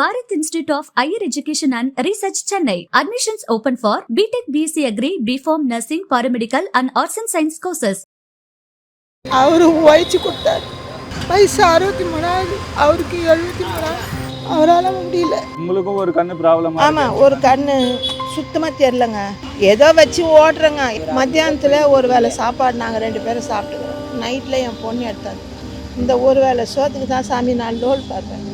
Bharat Institute of Higher Education and Research Chennai. Admissions open for BTech BSc Agri, BPharm Nursing, Paramedical and Arts and Science courses. அவரு உழைச்சி கொடுத்தாரு. வயசு அறுபத்தி மூணாவது அவருக்கு எழுபத்தி மூணாவது. அவரால் முடியல. உங்களுக்கும் ஒரு கண்ணு ப்ராப்ளம் ஆமாம் ஒரு கண்ணு சுத்தமாக தெரிலங்க ஏதோ வச்சு ஓடுறேங்க. மத்தியானத்தில் ஒரு வேளை சாப்பாடு நாங்கள் ரெண்டு பேரும் சாப்பிட்டுக்கிறோம். நைட்டில் என் பொண்ணு எடுத்தாங்க. இந்த ஒரு வேளை சோத்துக்கு தான் சாமி நான் லோல் பார்ப்பேன்.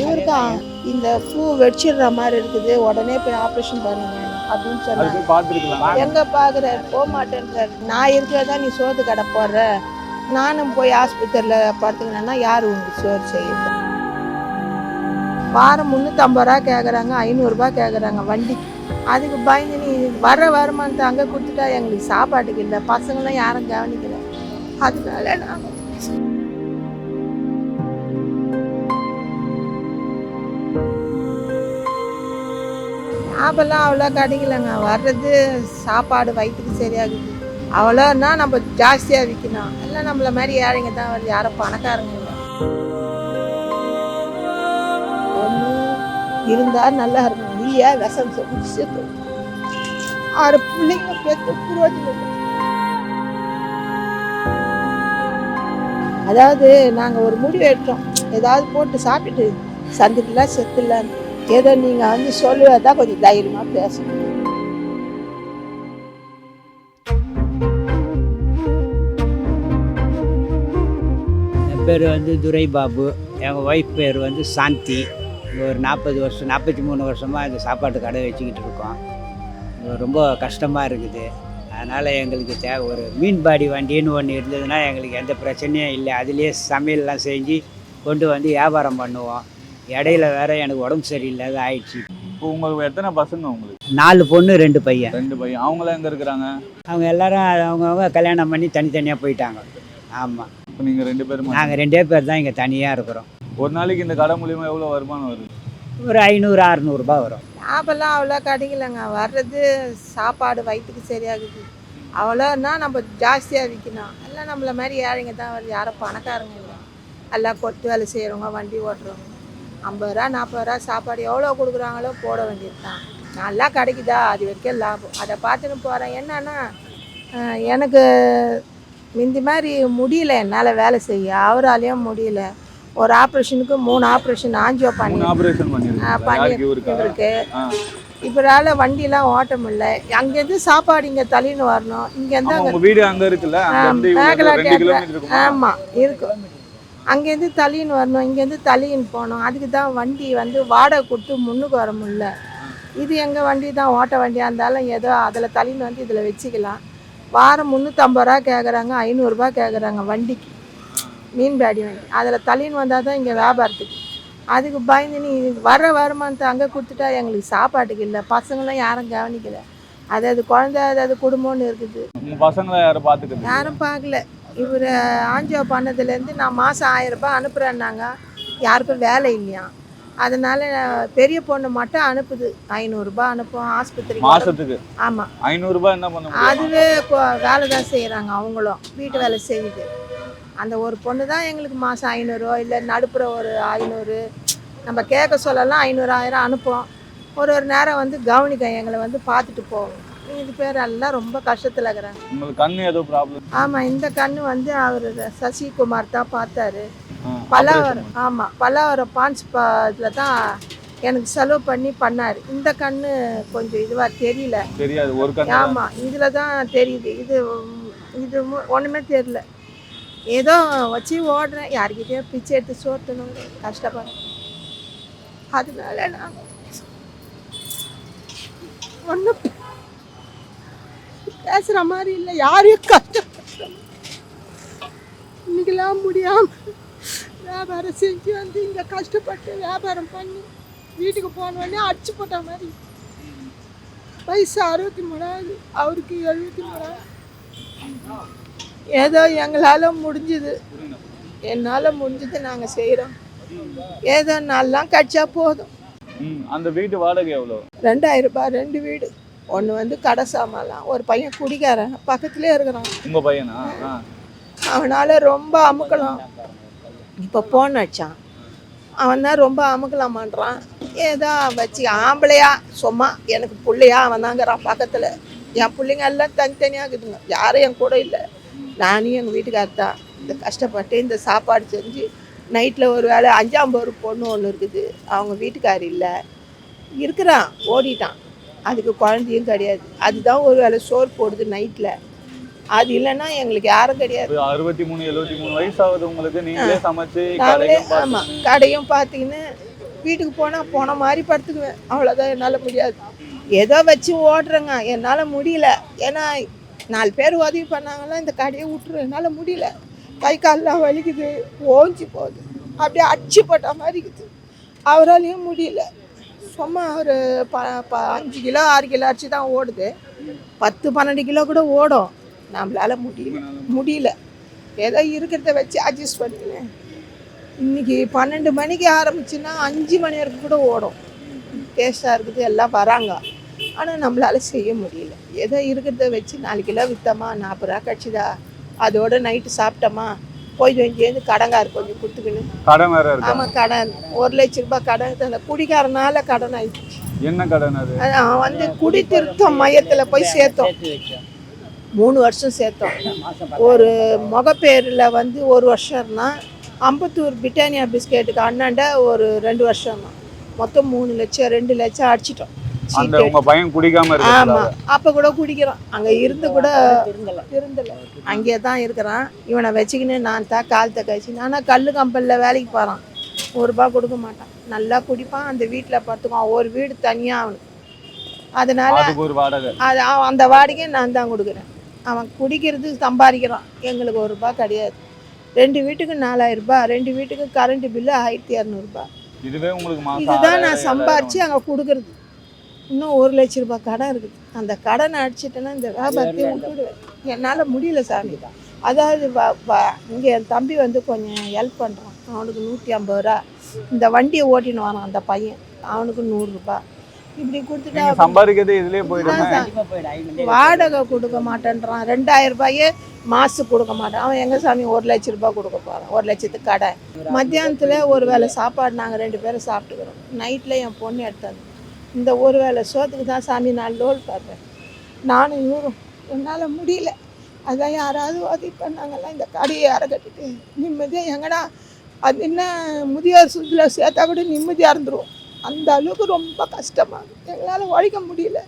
இவருக்கும் இந்த பூ வெடிச்சிடுற மாதிரி இருக்குது. உடனே போய் ஆப்ரேஷன் பண்ணுங்க. அப்படின்னு சொன்னாங்க எங்க பாக்குறாரு போக மாட்டேன்றாரு நான் இருக்கிறதா நீ சோத்து கடை போடுற. நானும் போய் ஆஸ்பத்திரியில் படுத்துக்கினேன்னா யார் உங்களுக்கு சோறு செய்யுது? வாரம் முந்நூற்றம்பது ரூபா கேட்குறாங்க ஐநூறுரூபா கேட்குறாங்க வண்டிக்கு அதுக்கு பயந்து நீ வர வருமானத்தை அங்கே கொடுத்துட்டா எங்களுக்கு சாப்பாட்டுக்கு இல்லை. பசங்களாம் யாரும் கவனிக்கல. அதனால நான் லாபம்லாம் அவ்வளோ கிடைக்கலங்க. வர்றது சாப்பாடு வயிற்றுக்கு சரியாகுது அவ்வளோன்னா நம்ம ஜாஸ்தியாக விற்கணும். எல்லாம் நம்மள மாதிரி ஏழைங்க தான் வருது யாரும் பணக்காரங்க இல்லை. ஒன்று இருந்தால் நல்லா இருக்கும். இல்லையா விஷம் சொல்லி ஆறு பிள்ளைங்க பெற்று புரோஜனம் அதாவது நாங்கள் ஒரு முடிவு எடுத்தோம். ஏதாவது போட்டு சாப்பிட்டுட்டு சந்துக்கலாம் செத்துலான்னு ஏதோ நீங்கள் வந்து சொல்லுவதான் கொஞ்சம் தைரியமாக பேசணும். என் பேர் வந்து துரை பாபு எங்கள் ஒய்ஃப் பேர் வந்து சாந்தி. ஒரு நாற்பது வருஷம் நாற்பத்தி மூணு வருஷமாக இந்த சாப்பாட்டு கடை வச்சுக்கிட்டு இருக்கோம். ரொம்ப கஷ்டமாக இருக்குது. அதனால் எங்களுக்கு தேவை ஒரு மீன்பாடி வண்டின்னு ஒன்று இருந்ததுன்னா எங்களுக்கு எந்த பிரச்சனையும் இல்லை. அதுலேயே சமையல்லாம் செஞ்சு கொண்டு வந்து வியாபாரம் பண்ணுவோம். இடையில வேற எனக்கு உடம்பு சரியில்லாத ஆயிடுச்சு. இப்போ உங்களுக்கு எத்தனை பசங்க உங்களுக்கு? நாலு பொண்ணு ரெண்டு பையன். ரெண்டு பையன். அவங்களாம் எங்க இருக்கிறாங்க? அவங்க எல்லாரும் அவங்கவுங்க கல்யாணம் பண்ணி தனித்தனியாக போயிட்டாங்க. ஆமாம் இப்போ நீங்க ரெண்டு பேரும்? நாங்கள் ரெண்டே பேர் தான் இங்கே தனியாக இருக்கிறோம். ஒரு நாளைக்கு இந்த கடை மூலியமா எவ்வளவு வருமானம் வருது? ஒரு ஐநூறு அறநூறுபா வரும். லாபம்லாம் அவ்வளோ கிடைக்கலங்க. வர்றது சாப்பாடு வயிற்றுக்கு சரியாகுது. அவ்வளோன்னா நம்ம ஜாஸ்தியாக விற்கணும். எல்லாம் நம்மள மாதிரி ஏழைங்க தான். வருது யாரும் பணக்காரங்க இல்லை. எல்லாம் கொத்து வேலை செய்கிறவங்க வண்டி ஓட்டுறவங்க. ஐம்பது ரூபா நாற்பது ரூபா சாப்பாடு எவ்வளோ கொடுக்குறாங்களோ போட வேண்டியது தான் நல்லா கிடைக்குதா? அது வரைக்கும் லாபம். அதை பார்த்துன்னு போகிறேன் என்னன்னா எனக்கு முந்தி மாதிரி முடியல. என்னால் வேலை செய்ய. அவராலையும் முடியல. ஒரு ஆப்ரேஷனுக்கு மூணு ஆப்ரேஷன் ஆஞ்சியோ பண்ணி மூணு ஆபரேஷன் ஆ, பண்ணிருக்கீங்க பண்ணி யாருக்கு இவருக்கா? இவருக்கு. ஆ. இப்போதால வண்டிலாம் ஓட்ட முடியல. அங்கேருந்து சாப்பாடு இங்கே தள்ளின்னு வரணும். இங்கேருந்து அங்கே வீடு அங்க இருக்குல்ல. ஆமாம் இருக்கும்? அங்கேருந்து தள்ளின்னு வரணும் இங்கேருந்து தள்ளின்னு போகணும். அதுக்கு தான் வண்டி வந்து வாடகை கொடுத்து முன்னுக்கு வர முடியல. இது எங்கள் வண்டி தான் ஓட்ட வண்டியாக இருந்தாலும் ஏதோ அதில் தள்ளின்னு வந்து இதில் வச்சுக்கலாம். வாரம் முந்நூற்றம்பது ரூபா கேட்குறாங்க ஐநூறுரூபா கேட்குறாங்க வண்டிக்கு. மீன்பாடி வண்டி. அதில் தள்ளின்னு வந்தால் தான் இங்கே வியாபாரத்துக்கு. அதுக்கு பயந்து நீ வர வருமானத்தை அங்கே கொடுத்துட்டா எங்களுக்கு சாப்பாட்டுக்கு இல்லை. பசங்களாம் யாரும் கவனிக்கல. அதாவது குழந்தை அதாவது குடும்பம்னு இருக்குது. பசங்களை யாரும் பாத்துக்கிறது யாரும் பார்க்கல இவர் ஆஞ்சியோ பண்ணதுலேருந்து நான் மாதம் ஆயிரம் ரூபாய் அனுப்புகிறேன்னாங்க யாருக்கும் வேலை இல்லையா. அதனால பெரிய பொண்ணு மட்டும் அனுப்புது. ஐநூறுரூபா அனுப்பும் ஆஸ்பத்திரிக்கு மாசத்துக்கு? ஆமாம் ஐநூறு ரூபாய் என்ன பண்ண முடியும்? அதுவே வேலை தான் செய்கிறாங்க அவங்களும். வீட்டு வேலை செய்யுது. அந்த ஒரு பொண்ணு தான் எங்களுக்கு மாதம் ஐநூறுரூவா இல்லை நடுப்புற ஒரு ஐநூறு. நம்ம கேட்க சொல்லலாம் ஐநூறு ஆயிரம் அனுப்புவோம் ஒரு ஒரு நேரம் வந்து கவனிக்க எங்களை வந்து பார்த்துட்டு போவோம் இது பேர் எல்லாம் ரொம்ப கஷ்டத்தில் இருக்கிறாங்க உங்களுக்கு கண்ணு ஏதோ ப்ராப்ளம் ஆமாம் இந்த கண்ணு வந்து அவர் சசிகுமார் தான் பார்த்தாரு. பல்லாவரம் ஆமாம் பல்லாவரம் பான்ஸ் இதில் தான் எனக்கு செலவு பண்ணி பண்ணார். இந்த கண்ணு கொஞ்சம் இதுவாக தெரியல. தெரியாது ஒரு கண்ணு. ஆமாம் இதில் தான் தெரியுது. இது இது ஒன்றுமே தெரியல. ஏதோ வச்சு ஓடுறேன். யார்கிட்டயோ பிச்சை எடுத்து சோத்தணும் கஷ்டப்படுறேன் அதனால நான் ஒன்றும் பேசுகிற மாதிரி இல்லை. யாரையும் கஷ்டப்படுறேன் இன்னைக்கெல்லாம் முடியாம வியாபாரம் செஞ்சு வந்து இங்கே கஷ்டப்பட்டு வியாபாரம் பண்ணி வீட்டுக்கு போனோடனே அடிச்சு போட்ட மாதிரி. வயசு அறுபத்தி மூணாவது அவருக்கு எழுபத்தி மூணாவது. ஏதோ எங்களால் முடிஞ்சுது. என்னால் முடிஞ்சது நாங்கள் செய்கிறோம் ஏதோ நாளெலாம் கடிச்சா போதும். அந்த வீட்டு வாடகை எவ்வளவு? ரெண்டாயிரம் ரூபாய் ரெண்டு வீடு. ஒன்று வந்து கடை சாமான்லாம். ஒரு பையன் குடிக்காரன் பக்கத்துலேயே இருக்கிறான். உங்க பையனா. அவனால் ரொம்ப அமுக்கலாம். இப்போ போன் அடிச்சான். அவன் தான் ரொம்ப அமுக்கலாமான்றான். ஏதோ வச்சு ஆம்பளையா சும்மா எனக்கு பிள்ளையா அவன் தாங்கிறான் பக்கத்தில். என் பிள்ளைங்க எல்லாம் தனித்தனியாக இருக்குதுங்க யாரும் என் கூட இல்லை. நானும் எங்கள் வீட்டுக்காரர் தான். இந்த கஷ்டப்பட்டு இந்த சாப்பாடு செஞ்சு நைட்டில் ஒரு வேளை அஞ்சாம் பொண்ணு ஒன்று இருக்குது. அவங்க வீட்டுக்கார் இல்லை. இருக்கிறான் ஓடிட்டான். அதுக்கு குழந்தையும் கிடையாது. அதுதான் ஒரு வேளை சோறு போடுது நைட்டில் அது இல்லைன்னா எங்களுக்கு யாரும் கிடையாது. அறுபத்தி மூணு எழுபத்தி மூணு வயசு ஆகுது உங்களுக்கு. நீங்களே சமைச்சு நாங்களே ஆமாம் கடையும் பார்த்தீங்கன்னு வீட்டுக்கு போனால் போன மாதிரி படுத்துக்குவேன். அவ்வளோதான் என்னால் முடியாது. ஏதோ வச்சு ஓடுறேங்க. என்னால் முடியல. ஏன்னா நாலு பேர் உதவி பண்ணாங்கன்னா இந்த கடையை விட்டுரு. என்னால் முடியல. கை கால்லாம் வலிக்குது. ஓஞ்சி போகுது. அப்படியே அடிச்சு போட்ட மாதிரி இருக்குது. அவராலையும் முடியல. சும்மா ஒரு ப ப அஞ்சு கிலோ ஆறு கிலோ அரிசி தான் ஓடுது. பத்து பன்னெண்டு கிலோ கூட ஓடும். நம்மளால முடியல முடியல. ஏதோ இருக்கிறத வச்சு அட்ஜஸ்ட் பண்ணிக்கினேன் இன்றைக்கி பன்னெண்டு மணிக்கு ஆரம்பிச்சுன்னா அஞ்சு மணி வரைக்கும் கூட ஓடும். டேஸ்ட்டாக இருக்குது எல்லாம் வராங்க. ஆனால் நம்மளால் செய்ய முடியல. ஏதோ இருக்கிறத வச்சு நாலு கிலோ விற்றோமா நாற்பது ரூபா கட்சிதா அதோட நைட்டு சாப்பிட்டோமா போய் இங்கேருந்து கடங்கார் கொஞ்சம் கொடுத்துக்கின்னு கடன் வேற இருக்கா? ஆமாம் கடன். ஒரு லட்ச ரூபாய் கடன் அந்த குடிக்காரனால கடன் ஆயிடுச்சு. என்ன கடன் அது? அது அவன் வந்து குடி திருத்தம் மையத்தில் போய் சேர்த்தோம். மூணு வருஷம் சேர்த்தோம். ஒரு முகப்பேரில் வந்து ஒரு வருஷம் இருந்தான் அம்பத்தூர் பிரிட்டானியா பிஸ்கெட்டுக்கு அண்ணாண்ட ஒரு ரெண்டு வருஷம் தான் மொத்தம் மூணு லட்சம் ரெண்டு லட்சம் அடிச்சிட்டோம். அந்த உங்க பையன் குடிக்காம ஆமா. அப்ப கூட குடிக்கிறான். அங்க இருந்து கூட திருந்தல. அங்கே தான் இருக்கிறான். இவனை வச்சுக்கின்னு நான் தான் காலத்தை கழிச்சு ஆனா கல்லு கம்பல்ல வேலைக்கு போறான். ஒரு ரூபாய் கொடுக்க மாட்டான். நல்லா குடிப்பான். அந்த வீட்டில் பார்த்துக்குவான் ஒரு வீடு தனியா அவனுக்கு. அதனால வாடகை. அது அந்த வாடகையை நான் தான் கொடுக்குறேன். அவன் குடிக்கிறது சம்பாதிக்கிறான். எங்களுக்கு ஒரு ரூபாய் கிடையாது. ரெண்டு வீட்டுக்கு நாலாயிரம் ரூபாய் ரெண்டு வீட்டுக்கு கரண்ட் பில்லு ஆயிரத்தி இரநூறுபா இதுவே உங்களுக்கு இதுதான் நான் சம்பாரிச்சு அங்கே கொடுக்குறது. இன்னும் ஒரு லட்ச ரூபாய் கடன் இருக்குது. அந்த கடனை அடிச்சிட்டேன்னா இந்த வியாபாரத்தை விட்டுடுவேன். என்னால் முடியல சாமி. அதாவது இங்கே என் தம்பி வந்து கொஞ்சம் ஹெல்ப் பண்ணுறான் அவனுக்கு நூற்றி ஐம்பது ரூபா. இந்த வண்டியை ஓட்டின்னு வரான் அந்த பையன். அவனுக்கு நூறுரூபா இப்படி கொடுத்துட்டா சம்பாதிக்கிறதே இதுலயே போயிடுமே? வாடகை கொடுக்க மாட்டேன்றான். ரெண்டாயிரம் ரூபாயே மாதத்துக்கு கொடுக்க மாட்டான். அவன் எங்க சாமி ஒரு லட்ச ரூபாய் கொடுக்க போகிறான் ஒரு லட்சத்துக்கு கடை. மத்தியானத்தில் ஒரு வேளை சாப்பாடு நாங்கள் ரெண்டு பேரும் சாப்பிட்டுக்கிறோம். நைட்டில் என் பொண்ணு எடுத்தாங்க இந்த ஒரு வேளை சோத்துக்கு தான் சாமி நான் லோல் பார்ப்பேன். நானும் இவரும். என்னால் முடியல. அதான் யாராவது உதவி பண்ணாங்கல்ல இந்த கடையை அறக்கட்டிட்டு நிம்மதியாக எங்கடா அது என்ன முதியோர் சுற்றில் சேர்த்தா கூட நிம்மதியாக இருந்துடும் அந்த அளவுக்கு ரொம்ப கஷ்டமாக எங்களால் உழைக்க முடியல.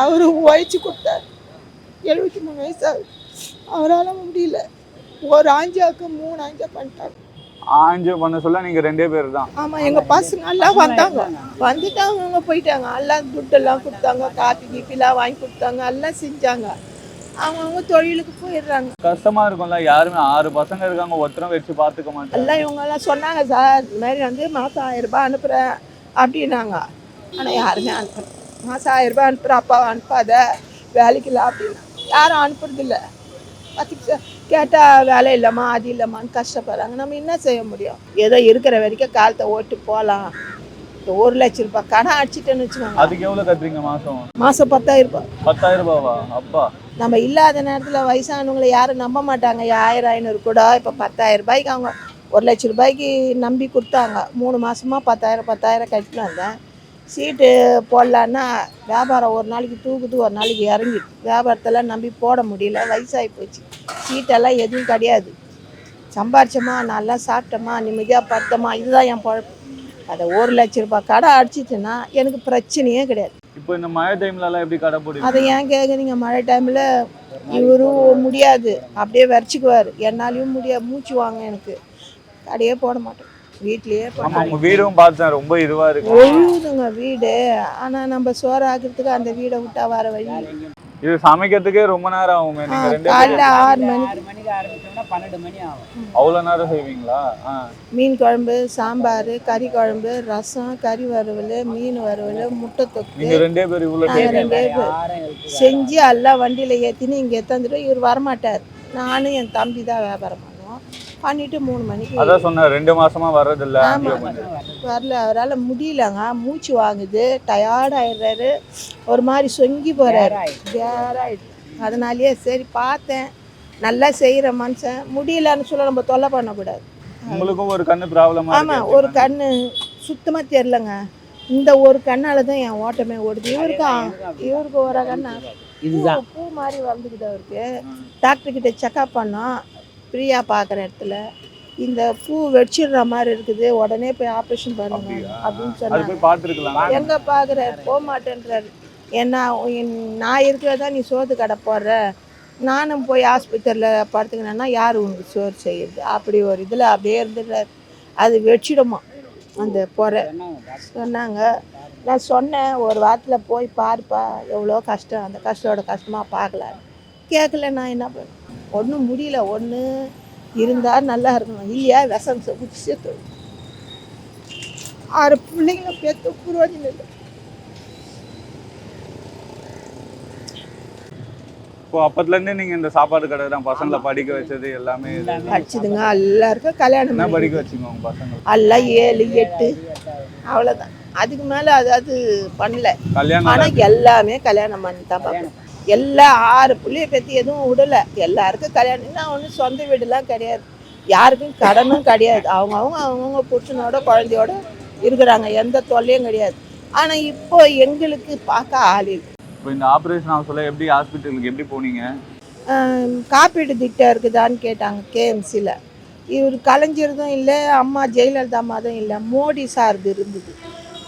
அவர் உழைச்சி கொடுத்தார். எழுபத்தி மூணு வயசாகுது அவரால் முடியல. ஒரு ஆஞ்சாவுக்கு மூணு ஆஞ்சா பண்ணிட்டாங்க ஆஞ்சு பண்ண சொல்ல நீங்க ரெண்டே பேர் தான் ஆமாம் எங்கள் பசங்க எல்லாம் வந்தாங்க. வந்துட்டு அவங்க போயிட்டாங்க. எல்லாம் துட்டெல்லாம் கொடுத்தாங்க காப்பி கீப்பிலாம் வாங்கி கொடுத்தாங்க எல்லாம் செஞ்சாங்க. அவங்கவுங்க தொழிலுக்கு போயிடுறாங்க. கஷ்டமா இருக்கும்ல யாருமே ஆறு பசங்க இருக்காங்க ஒருத்தரும் வச்சு பாத்துக்க மாட்டாங்க. எல்லாம் இவங்கெல்லாம் சொன்னாங்க சார் இந்த மாதிரி வந்து மாதம் ஆயிரம் ரூபாய் அனுப்புகிறேன் அப்படின்னாங்க. ஆனால் யாருமே அனுப்புறேன் மாதம் ஆயிரம் ரூபாய் அனுப்புகிறேன் அப்பாவை அனுப்பாத வேலைக்கு இல்லை அப்படின்னா. யாரும் அனுப்புறதில்ல. பத்து கேட்டால் வேலை இல்லைம்மா அது இல்லைம்மான்னு கஷ்டப்படுறாங்க. நம்ம என்ன செய்ய முடியும்? ஏதோ இருக்கிற வரைக்கும் காலத்தை ஓட்டு போகலாம் இப்போ ஒரு லட்ச ரூபாய் கடன் அடிச்சிட்டேன்னு வச்சுக்கோங்க. அதுக்கு எவ்வளவு கட்டுறீங்க மாசம்? மாதம் பத்தாயிரம் ரூபாய். பத்தாயிரம் ரூபாவா? அப்பா. நம்ம இல்லாத நேரத்தில் வயசானவங்களை யாரும் நம்ப மாட்டாங்க. ஆயிரம் ஐநூறு கூட இப்போ பத்தாயிரம் ரூபாய்க்கு அவங்க ஒரு லட்ச ரூபாய்க்கு நம்பி கொடுத்தாங்க. மூணு மாசமா பத்தாயிரம் பத்தாயிரம் கட்டிட்டு வந்தேன். சீட்டு போடலான்னா வியாபாரம் ஒரு நாளைக்கு தூக்குது ஒரு நாளைக்கு இறங்கிது. வியாபாரத்தெல்லாம் நம்பி போட முடியல வயசாகி போச்சு. சீட்டெல்லாம் எதுவும் கிடையாது. சம்பாரிச்சோமா நல்லா சாப்பிட்டோமா நிம்மதியாக படுத்தோமா இதுதான் என் பழப்பு. அதை ஒரு லட்ச ரூபாய் கடை அடிச்சிட்டுன்னா எனக்கு பிரச்சனையே கிடையாது. இப்போ இந்த மழை டைம்ல எல்லாம் எப்படி கடை போடுவீங்க? அதை ஏன் கேட்குறீங்க மழை டைமில் இவரும் முடியாது. அப்படியே வரைச்சிக்குவார். என்னாலையும் முடியாது. மூச்சு வாங்க எனக்கு. கடையே போட மாட்டோம் வீட்லேயே உங்க வீடும் பார்த்தேன் ரொம்ப இதுவா இருக்கு. ஒழுகுதுங்க வீடு. ஆனால் நம்ம சோறு ஆக்கிறதுக்கு அந்த வீடை விட்டா வர வழி. இது சமைக்கிறதுக்கே ரொம்ப நேரம் ஆகுமே. ஆ, நீங்க ரெண்டு காலைல ஆறு மணிக்கு ஆறு மணிக்கு ஆரம்பிச்சோம்னா பன்னெண்டு மணி ஆகும். அவ்வளவு நேரம் செய்வீங்களா? ஆ. மீன் குழம்பு சாம்பார் கறி குழம்பு ரசம் கறி வறுவல் மீன் வறுவல் முட்டை தொக்கு. நீங்க ரெண்டே பேர் நாங்கள் ரெண்டே பேர். செஞ்சு எல்லாம் வண்டியில் ஏற்றின்னு இங்கே எத்தாந்துட்டு இவர் வரமாட்டார். நானும் என் தம்பி தான் வியாபாரம் பண்ணுவோம். பண்ணிட்டு மூணு மணிக்கு. அதான் சொன்னேன் ரெண்டு மாசமா வர்றதில்ல. ஆமா. வரல அவரால் முடியலங்க. மூச்சு வாங்குது. டயர்ட் ஆயிடுறாரு ஒரு மாதிரி சொங்கி போகிறாரு கேராயிடுது அதனாலேயே சரி பார்த்தேன். நல்லா செய்கிற மனுஷன். முடியலன்னு சொல்ல நம்ம தொல்லை பண்ணக்கூடாது. உங்களுக்கும் ஒரு கண்ணு ப்ராப்ளமா ஆமாம் ஒரு கண்ணு சுத்தமாக தெரிலங்க இந்த ஒரு கண்ணால் தான் என் ஓட்டமே ஓடுது. இவருக்கும் இவருக்கு ஒரு கண்ணா? இதுதான். பூ மாதிரி வந்துக்குது அவருக்கு. டாக்டர் கிட்ட செக்அப் பண்ணோம். ஃப்ரீயாக பார்க்குற இடத்துல இந்த பூ வெடிச்சிடுற மாதிரி இருக்குது உடனே போய் ஆப்ரேஷன் பண்ணுங்க? அப்படின்னு சொன்னாங்க. எங்க பாக்குறாரு போக மாட்டேன்றாரு. ஏன்னா நான் இருக்கிறதா நீ சோத்து கடை போடுற? நானும் போய் ஆஸ்பத்திரியில் படுத்துக்கினேன்னா யார் உனக்கு சோறு செய்யுது அப்படி ஒரு இதில் அப்படியே இருந்துடுறாரு. அது வெடிச்சிடுமா அந்த பொறை? சொன்னாங்க. நான் சொன்னேன் ஒரு வாரத்தில் போய் பாருப்பா எவ்வளோ கஷ்டம். அந்த கஷ்டோட கஷ்டமாக பார்க்கலான்னு. கேட்கல நான் என்ன பண்ணேன் ஒன்றும் முடியல. ஒன்று இருந்தால் நல்லா இருக்கணும். இல்லையா? விஷம் குச்சி சேர்த்து ஆறு பிள்ளைங்களை பெற்று புரோஜனம் இல்லை. இப்போ அப்பத்துல இருந்தே நீங்க இந்த சாப்பாடு கடை தான் பசங்களை படிக்க வச்சது எல்லாமே. படிச்சுதுங்க எல்லாருக்கும் கல்யாணம் பண்ணி படிக்க வச்சீங்க உங்க பசங்க எல்லாம் ஏழு எட்டு. அவ்வளோதான் அதுக்கு மேலே அதாவது பண்ணல. கல்யாணம் ஆனால் எல்லாமே கல்யாணம் பண்ணி தான் பார்ப்பேன் எல்லா ஆறு பிள்ளைய பற்றி எதுவும் விடலை. எல்லாருக்கும் கல்யாணம். நான் ஒன்றும் சொந்த வீடுலாம் கிடையாது. யாருக்கும் கடனும் கிடையாது. அவங்கவுங்க அவங்கவுங்க புருஷனோட குழந்தையோட இருக்கிறாங்க. எந்த தொல்லையும் கிடையாது. ஆனால் இப்போ எங்களுக்கு பார்க்க ஆள் இப்போ இந்த ஆபரேஷன் ஆக சொல்ல எப்படி ஹாஸ்பிட்டலுக்கு எப்படி போனீங்க? காப்பீடு திட்டம் இருக்குதான்னு கேட்டாங்க கேஎம்சியில் இவர் கலைஞரதும் இல்லை அம்மா ஜெயலலிதா அம்மாதும் இல்லை. மோடி சார்து இருந்தது.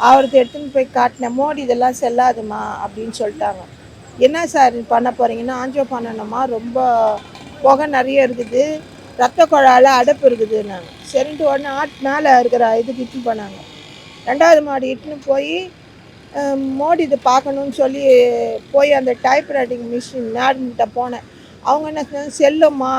அவருக்கு எடுத்துன்னு போய் காட்டினேன் மோடி இதெல்லாம் செல்லாதுமா? அப்படின்னு சொல்லிட்டாங்க. என்ன சார் பண்ண போகிறீங்கன்னா ஆஞ்சோ பண்ணணுமா ரொம்ப புகை நிறைய இருக்குது. ரத்த குழாயில் அடைப்பு இருக்குதுன்னாங்க சரின்ட்டு உடனே ஆட் மேலே இருக்கிற இதுக்கு இட்டுன்னு போனாங்க. ரெண்டாவது மாடி இட்டுன்னு போய் மோடி இது பார்க்கணுன்னு சொல்லி போய் அந்த டைப் ரைட்டிங் மிஷின் மேடம்கிட்ட போனேன். அவங்க என்ன சொன்னாங்க செல்லும்மா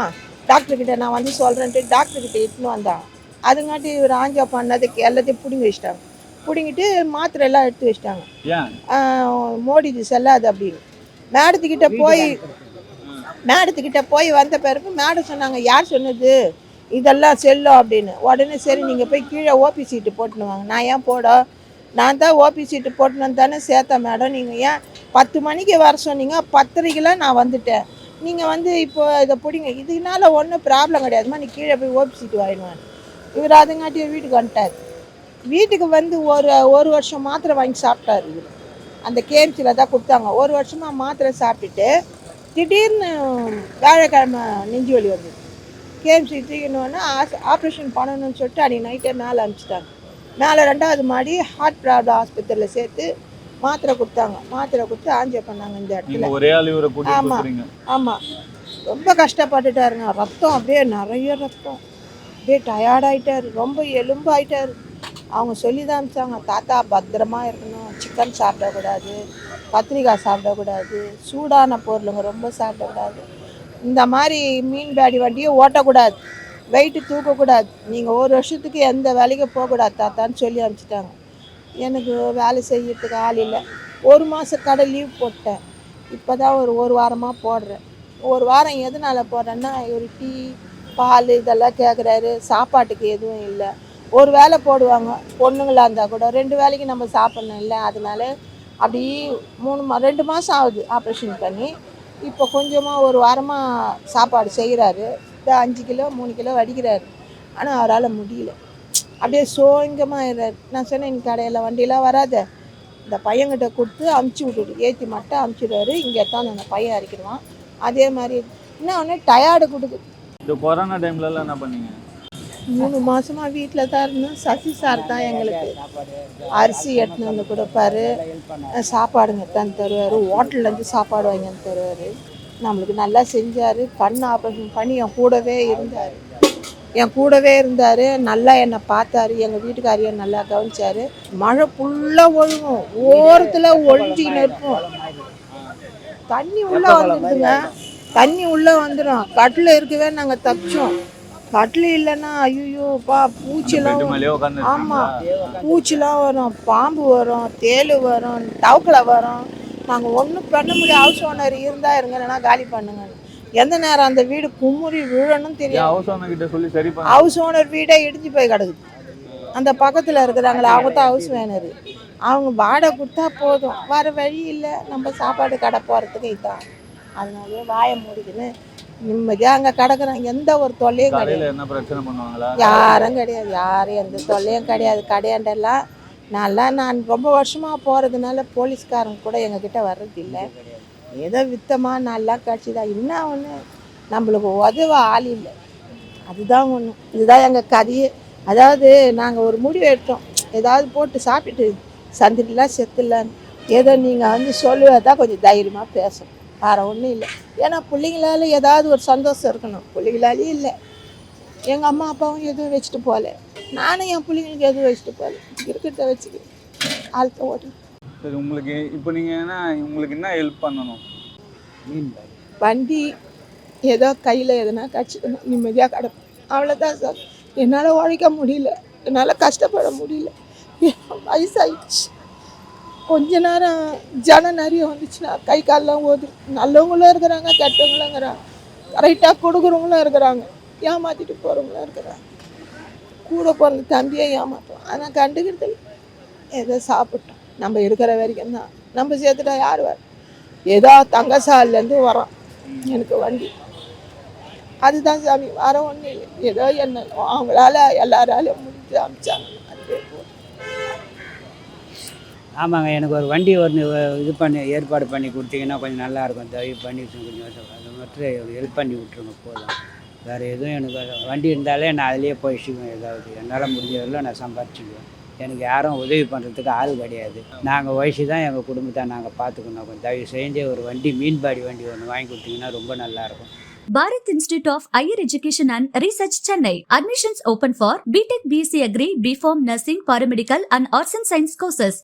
டாக்டர் கிட்ட நான் வந்து சொல்கிறேன்ட்டு டாக்டர் கிட்ட இட்டுன்னு வந்தாங்க அதுங்காட்டி இவர் ஆஞ்சா பண்ணதுக்கு எல்லாத்தையும் பிடுங்கி வச்சிட்டாங்க. பிடுங்கிட்டு மாத்திரை எல்லாம் எடுத்து வச்சிட்டாங்க. ஏன்? ஆஹ் மோடி இது செல்லாது அப்படின்னு. மேடத்துக்கிட்ட போய் மேடத்துக்கிட்ட போய் வந்த பிறகு மேடம் சொன்னாங்க யார் சொன்னது? இதெல்லாம் செல்லும் அப்படின்னு. உடனே சரி நீங்கள் போய் கீழே ஓபி சீட்டு போட்டுன்னு வாங்க. நான் ஏன் போட? நான் தான் ஓபி சீட்டு போட்டுன்னு தானே சேர்த்தேன் மேடம். நீங்கள் ஏன் பத்து மணிக்கு வர சொன்னீங்க? பத்தரைக்கெல்லாம் நான் வந்துட்டேன். நீங்கள் வந்து இப்போ இதை பிடிங்க. இதனால ஒன்றும் ப்ராப்ளம் கிடையாதுமா நீ கீழே போய் ஓபி சீட்டு வாங்கிடுவான் இவர் அதுங்காட்டி வீட்டுக்கு வந்துட்டார். வீட்டுக்கு வந்து ஒரு ஒரு வருஷம் மாத்திரை வாங்கி சாப்பிட்டாரு இவர். அந்த கேம்ஸில் தான் கொடுத்தாங்க. ஒரு வருஷமாக மாத்திரை சாப்பிட்டுட்டு திடீர்னு வியாழக்கிழமை நெஞ்சு வலி வந்தது கேம்சி தூக்கினோன்னா ஆப்ரேஷன் பண்ணணும்னு சொல்லிட்டு அன்றைக்கி நைட்டே மேலே அனுப்பிச்சிட்டாங்க. மேலே ரெண்டாவது மாடி ஹார்ட் ப்ராப்ளம் ஆஸ்பத்திரியில் சேர்த்து மாத்திரை கொடுத்தாங்க. மாத்திரை கொடுத்து ஆஞ்சியோ பண்ணாங்க இந்த இடத்துல. ஒரே ஆள் இவரை கூட்டிட்டு ஆமா. போறீங்க ஆமாம் ரொம்ப கஷ்டப்பட்டுட்டாருங்க. ரத்தம் அப்படியே நிறைய ரத்தம். அப்படியே டயர்டாயிட்டாரு ரொம்ப எலும்பாயிட்டாரு. அவங்க சொல்லி தான் அனுப்பிச்சாங்க. தாத்தா பத்திரமா இருக்கணும். சிக்கன் சாப்பிடக்கூடாது. கத்திரிக்காய் சாப்பிடக்கூடாது. சூடான பொருளுங்க ரொம்ப சாப்பிடக்கூடாது. இந்த மாதிரி மீன் பேடி வண்டியை ஓட்டக்கூடாது. வெயிட்டு தூக்கக்கூடாது. நீங்கள் ஒரு வருஷத்துக்கு எந்த வேலைக்கும் போகக்கூடாது தாத்தான்னு சொல்லி அனுப்பிச்சிட்டாங்க. எனக்கு வேலை செய்யறதுக்கு ஆள் இல்லை. ஒரு மாதம் கடை லீவ் போட்டேன். இப்போ தான் ஒரு ஒரு வாரமாக போடுறேன். ஒரு வாரம் எதனால் போடுறேன்னா ஒரு டீ பால் இதெல்லாம் கேட்குறாரு சாப்பாட்டுக்கு எதுவும் இல்லை. ஒரு வேளை போடுவாங்க. பொண்ணுங்களா இருந்தால் கூட ரெண்டு வேளைக்கு நம்ம சாப்பிட்ணும் இல்லை? அதனால அப்படி மூணு மா ரெண்டு மாதம் ஆகுது ஆப்ரேஷன் பண்ணி. இப்போ கொஞ்சமாக ஒரு வாரமாக சாப்பாடு செய்கிறாரு இந்த அஞ்சு கிலோ மூணு கிலோ வடிக்கிறாரு. ஆனால் அவரால் முடியல. அப்படியே சோங்கமாக நான் சொன்னேன் இன்னைக்கு கடையில் வண்டியெலாம் வராத. இந்த பையன்கிட்ட கொடுத்து அமுச்சு விட்டுரு ஏற்றி மட்டும் அமுச்சிடுவாரு. இங்கே தான் அந்த பையன் அரைக்கிடுவான் அதே மாதிரி இன்னும் ஒன்று டயர்டு கொடுக்குது. இந்த கொரோனா டைம்லலாம் என்ன பண்ணீங்க? மூணு மாசமா வீட்டில் தான் இருந்தோம். சசி சார் தான் எங்களுக்கு அரிசி எடுத்துன்னு வந்து கொடுப்பாரு. சாப்பாடுங்க தான் தருவார். ஹோட்டல்லேருந்து சாப்பாடு வாங்கி வந்து தருவார். நம்மளுக்கு நல்லா செஞ்சார். கண் ஆப்ரேஷன் பண்ணி என் கூடவே இருந்தார். என் கூடவே இருந்தார். நல்லா என்னை பார்த்தாரு. எங்கள் வீட்டுக்காரியை நல்லா கவனிச்சார். மழை ஃபுல்லாக ஒழுகும். ஓரத்தில் ஒழிஞ்சிக்கின்னு இருக்கும் தண்ணி உள்ளே வந்துடுதுங்க தண்ணி உள்ளே வந்துடும் கட்டில் இருக்கவே நாங்கள் தப்பிச்சோம். கட்டில் இல்லைன்னா ஐயோ பா பூச்சிலாம் ஆமாம் பூச்சிலாம் வரும். பாம்பு வரும் தேள் வரும் தவக்கலை வரும். நாங்கள் ஒன்றும் பண்ண முடியாது ஹவுஸ் ஓனர் இருந்தால் இருங்க இல்லைன்னா காலி பண்ணுங்க. எந்த நேரம் அந்த வீடு குமுறி விழணும் தெரியாது. ஹவுஸ் ஓனர் கிட்ட சொல்லி சரி பண்ண. ஹவுஸ் ஓனர் வீடே இடிஞ்சு போய் கிடக்குது. அந்த பக்கத்தில் இருக்கிறாங்களே அவங்க தான் ஹவுஸ் ஓனர் அவங்க வாடகை கொடுத்தா போதும். வர வழி இல்லை. நம்ம சாப்பாடு கடை போகிறதுக்கு இதான். அதனாலே வாயை மூடிக்கின்னு நிம்மதியாக அங்கே கிடக்குறேன் எந்த ஒரு தொல்லையும் கிடையாது. யாரும் கிடையாது. யாரும் எந்த தொல்லையும் கிடையாது. கடையாண்டெல்லாம் நல்லா நான் ரொம்ப வருஷமாக போகிறதுனால போலீஸ்காரங்க கூட எங்ககிட்ட வர்றதில்லை. ஏதோ வித்தமாக நல்லா கட்சிதான் என்ன ஒன்று நம்மளுக்கு உதவ ஆள் இல்லை. அதுதான் ஒன்று இதுதான் எங்கள் கதையே. அதாவது நாங்கள் ஒரு முடிவு எடுத்தோம். ஏதாவது போட்டு சாப்பிட்டுட்டு சந்திரலாம் செத்துலான்னு ஏதோ நீங்கள் வந்து சொல்லுவதான் கொஞ்சம் தைரியமாக பேசணும். வேறு ஒன்றும் இல்லை. ஏன்னா பிள்ளைங்களால ஏதாவது ஒரு சந்தோஷம் இருக்கணும். பிள்ளைங்களாலே இல்லை. எங்கள் அம்மா அப்பாவும் எதுவும் வச்சுட்டு போகல. நானும் என் பிள்ளைங்களுக்கு எதுவும் வச்சுட்டு போகல. இருக்கிறத வச்சுக்கிறேன் ஆழ்த்த ஓட்டு. சரி உங்களுக்கு இப்போ நீங்க என்ன உங்களுக்கு என்ன ஹெல்ப் பண்ணணும்? வண்டி ஏதோ கையில் எதனா கடிச்சிக்கணும். நிம்மதியாக கிடப்பேன் அவ்வளோதான் சார். என்னால் உழைக்க முடியல. என்னால் கஷ்டப்பட முடியல. வயசாயிடுச்சு. கொஞ்ச நேரம் ஜனம் நிறைய வந்துச்சுன்னா கை காலெலாம் ஓது நல்லவங்களும் இருக்கிறாங்க கெட்டவங்களும் இருக்கிறாங்க. கரெக்டாக கொடுக்குறவங்களும் இருக்கிறாங்க. ஏமாற்றிட்டு போகிறவங்களும் இருக்கிறாங்க. கூட பிறந்த தம்பியை ஏமாற்றோம் ஆனால் கண்டுக்கிறது இல்லை. ஏதோ சாப்பிட்டோம். நம்ம இருக்கிற வரைக்கும் தான். நம்ம சேர்த்துட்டா யார் வர ஏதோ தங்கசாலிலேருந்து வரோம் எனக்கு வண்டி. அதுதான் சாமி. வர ஒன்றும் இல்லை ஏதோ என்ன அவங்களால எல்லாராலையும் முடிஞ்சு அமிச்சாங்க. ஆமாங்க எனக்கு ஒரு வண்டி ஒன்று இது பண்ணி ஏற்பாடு பண்ணி கொடுத்தீங்கன்னா கொஞ்சம் நல்லாயிருக்கும் தயவு பண்ணி கொஞ்சம் அது மட்டும் ஹெல்ப் பண்ணி விட்ருங்க போதும். வேறு எதுவும் எனக்கு வண்டி இருந்தாலே நான் அதிலேயே போயிடுச்சுக்குவேன் ஏதாவது. என்னால் முடிஞ்சதெல்லாம் நான் சம்பாரிச்சுக்குவேன். எனக்கு யாரும் உதவி பண்ணுறதுக்கு ஆள் கிடையாது. நாங்கள் வயசு தான் எங்கள் குடும்பத்தை நாங்கள் பார்த்துக்கணும். கொஞ்சம் தயவு செஞ்சு ஒரு வண்டி மீன்பாடி வண்டி ஒன்று வாங்கி கொடுத்தீங்கன்னா ரொம்ப நல்லாயிருக்கும் Bharath institute of higher education and research Chennai. Admissions open for BTech BSc agri BPharm nursing paramedical and arts and science courses